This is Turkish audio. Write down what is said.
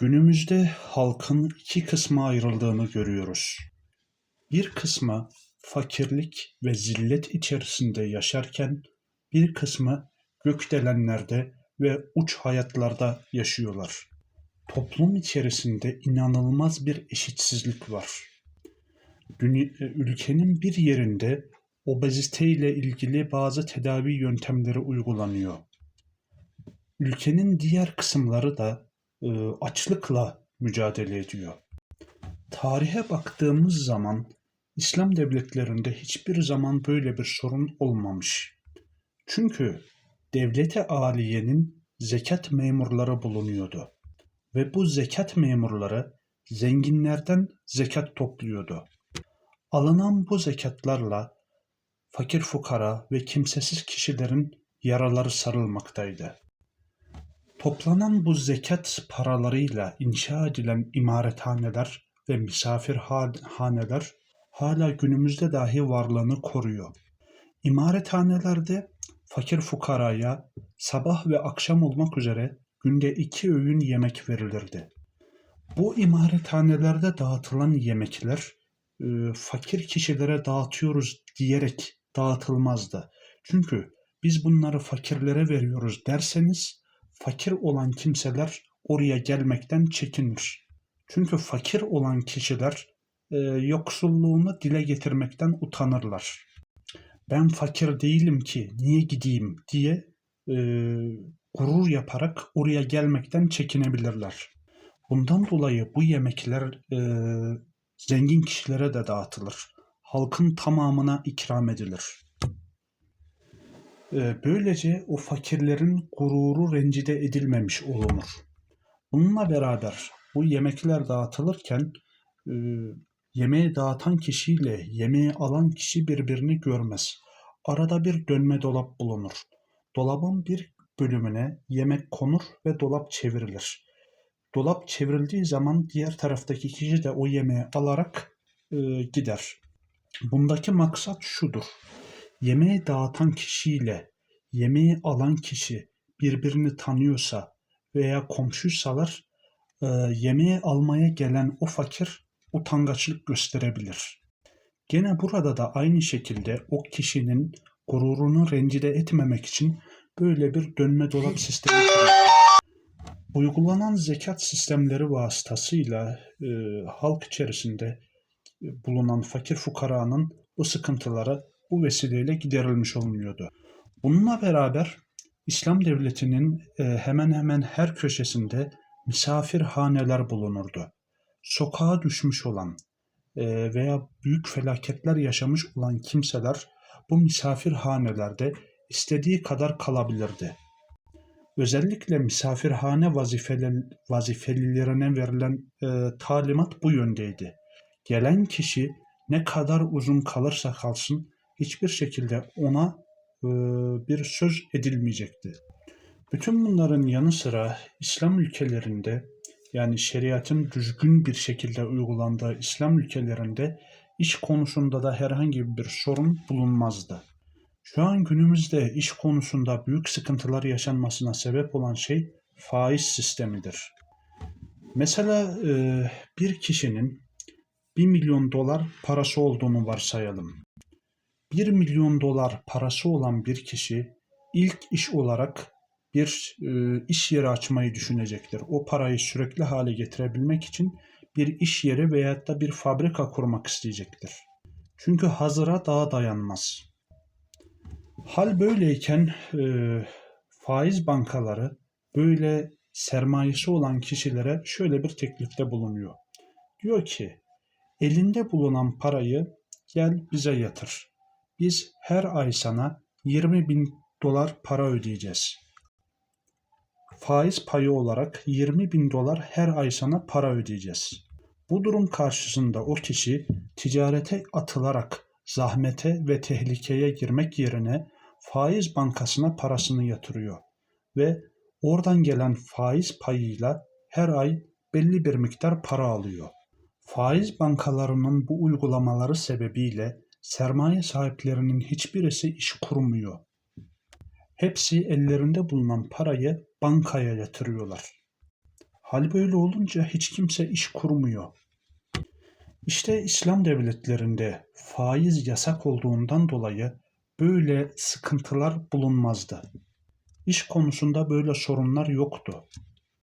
Günümüzde halkın iki kısma ayrıldığını görüyoruz. Bir kısmı fakirlik ve zillet içerisinde yaşarken bir kısmı gökdelenlerde ve uç hayatlarda yaşıyorlar. Toplum içerisinde inanılmaz bir eşitsizlik var. Ülkenin bir yerinde obezite ile ilgili bazı tedavi yöntemleri uygulanıyor. Ülkenin diğer kısımları da e, açlıkla mücadele ediyor. Tarihe baktığımız zaman İslam devletlerinde hiçbir zaman böyle bir sorun olmamış. Çünkü devlete aliyenin zekat memurları bulunuyordu ve bu zekat memurları zenginlerden zekat topluyordu. Alınan bu zekatlarla fakir fukara ve kimsesiz kişilerin yaraları sarılmaktaydı. Toplanan bu zekat paralarıyla inşa edilen imarethaneler ve misafirhaneler hala günümüzde dahi varlığını koruyor. İmarethanelerde fakir fukaraya sabah ve akşam olmak üzere günde iki öğün yemek verilirdi. Bu imarethanelerde dağıtılan yemekler e, fakir kişilere dağıtıyoruz diyerek dağıtılmazdı. Çünkü biz bunları fakirlere veriyoruz derseniz fakir olan kimseler oraya gelmekten çekinir. Çünkü fakir olan kişiler e, yoksulluğunu dile getirmekten utanırlar. Ben fakir değilim ki niye gideyim diye e, gurur yaparak oraya gelmekten çekinebilirler. Bundan dolayı bu yemekler e, zengin kişilere de dağıtılır. Halkın tamamına ikram edilir. E, böylece o fakirlerin gururu rencide edilmemiş olunur. Bununla beraber bu yemekler dağıtılırken e, yemeği dağıtan kişiyle yemeği alan kişi birbirini görmez. Arada bir dönme dolap bulunur. Dolabın bir bölümüne yemek konur ve dolap çevrilir. Dolap çevrildiği zaman diğer taraftaki kişi de o yemeği alarak e, gider. Bundaki maksat şudur. Yemeği dağıtan kişiyle yemeği alan kişi birbirini tanıyorsa veya komşuysalar e, yemeği almaya gelen o fakir utangaçlık gösterebilir. Gene burada da aynı şekilde o kişinin gururunu rencide etmemek için böyle bir dönme dolap sistemi. Uygulanan zekat sistemleri vasıtasıyla e, halk içerisinde bulunan fakir fukaranın bu sıkıntıları bu vesileyle giderilmiş olunuyordu. Bununla beraber İslam devletinin e, hemen hemen her köşesinde misafirhaneler bulunurdu. Sokağa düşmüş olan e, veya büyük felaketler yaşamış olan kimseler bu misafirhanelerde istediği kadar kalabilirdi. Özellikle misafirhane vazifeli, vazifelilerine verilen e, talimat bu yöndeydi. Gelen kişi ne kadar uzun kalırsa kalsın hiçbir şekilde ona e, bir söz edilmeyecekti. Bütün bunların yanı sıra İslam ülkelerinde yani şeriatın düzgün bir şekilde uygulandığı İslam ülkelerinde iş konusunda da herhangi bir sorun bulunmazdı. Şu an günümüzde iş konusunda büyük sıkıntılar yaşanmasına sebep olan şey faiz sistemidir. Mesela e, bir kişinin 1 milyon dolar parası olduğunu varsayalım. 1 milyon dolar parası olan bir kişi ilk iş olarak bir e, iş yeri açmayı düşünecektir. O parayı sürekli hale getirebilmek için bir iş yeri veyahut da bir fabrika kurmak isteyecektir. Çünkü hazıra daha dayanmaz. Hal böyleyken e, faiz bankaları böyle sermayesi olan kişilere şöyle bir teklifte bulunuyor. Diyor ki elinde bulunan parayı gel bize yatır. Biz her ay sana 20 bin dolar para ödeyeceğiz. Faiz payı olarak 20 bin dolar her ay sana para ödeyeceğiz. Bu durum karşısında o kişi ticarete atılarak zahmete ve tehlikeye girmek yerine faiz bankasına parasını yatırıyor ve oradan gelen faiz payıyla her ay belli bir miktar para alıyor. Faiz bankalarının bu uygulamaları sebebiyle sermaye sahiplerinin hiçbirisi iş kurmuyor. Hepsi ellerinde bulunan parayı bankaya yatırıyorlar. Hal böyle olunca hiç kimse iş kurmuyor. İşte İslam devletlerinde faiz yasak olduğundan dolayı böyle sıkıntılar bulunmazdı. İş konusunda böyle sorunlar yoktu.